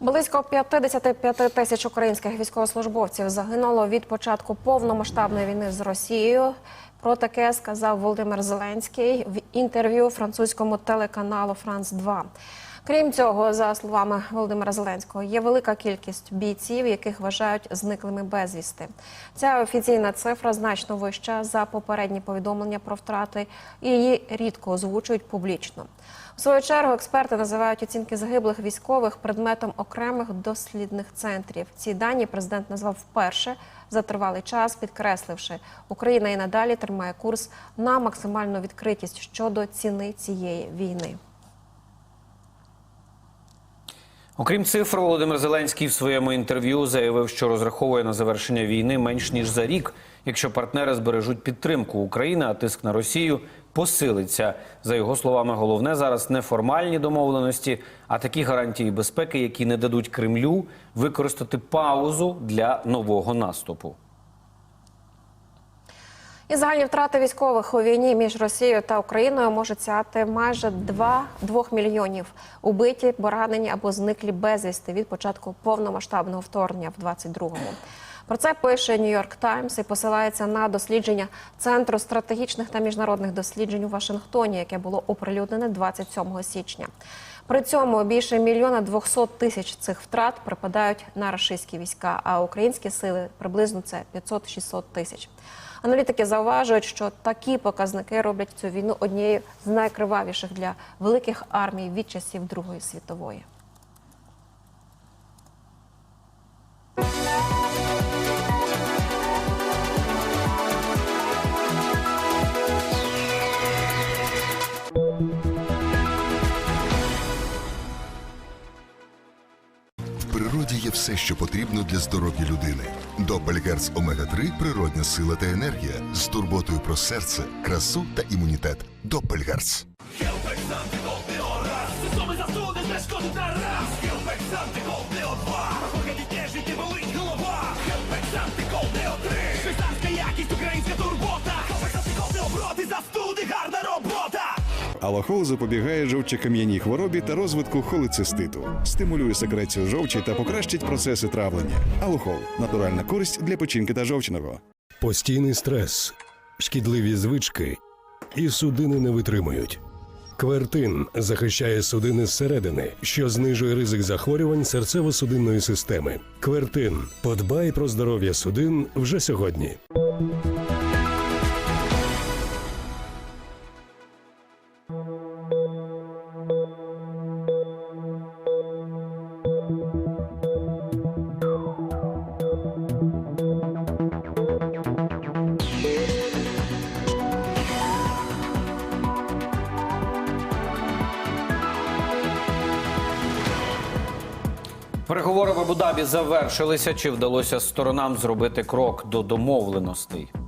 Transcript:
Близько 55 тисяч українських військовослужбовців загинуло від початку повномасштабної війни з Росією. Про таке сказав Володимир Зеленський в інтерв'ю французькому телеканалу Франс 2 Крім цього, за словами Володимира Зеленського, є велика кількість бійців, яких вважають зниклими безвісти. Ця офіційна цифра значно вища за попередні повідомлення про втрати, і її рідко озвучують публічно. В свою чергу експерти називають оцінки загиблих військових предметом окремих дослідних центрів. Ці дані президент назвав вперше за тривалий час, підкресливши, Україна і надалі тримає курс на максимальну відкритість щодо ціни цієї війни. Окрім цифр, Володимир Зеленський в своєму інтерв'ю заявив, що розраховує на завершення війни менш ніж за рік, якщо партнери збережуть підтримку України, а тиск на Росію посилиться. За його словами, головне зараз не формальні домовленості, а такі гарантії безпеки, які не дадуть Кремлю використати паузу для нового наступу. І загальні втрати військових у війні між Росією та Україною можуть сягати майже 2, 2 мільйонів убиті, поранені або зниклі безвісти від початку повномасштабного вторгнення в 22-му. Про це пише Нью-Йорк Таймс і посилається на дослідження Центру стратегічних та міжнародних досліджень у Вашингтоні, яке було оприлюднене 27 січня. При цьому більше мільйона 200 тисяч цих втрат припадають на рашистські війська, а українські сили приблизно це 500-600 тисяч. Аналітики зауважують, що такі показники роблять цю війну однією з найкривавіших для великих армій від часів Другої світової. Природі є все, що потрібно для здоров'я людини. Допельгерц Омега 3 природня сила та енергія з турботою про серце, красу та імунітет. Допельгерц. Суми засуди, не шкоди та Алохол запобігає жовчокам'яній хворобі та розвитку холециститу, стимулює секрецію жовчі та покращить процеси травлення. Алохол натуральна користь для печінки та жовчного. Постійний стрес, шкідливі звички і судини не витримують. Квертин захищає судини зсередини, що знижує ризик захворювань серцево-судинної системи. Квертин подбай про здоров'я судин вже сьогодні. Переговори в Абу-Дабі завершилися. Чи вдалося сторонам зробити крок до домовленостей?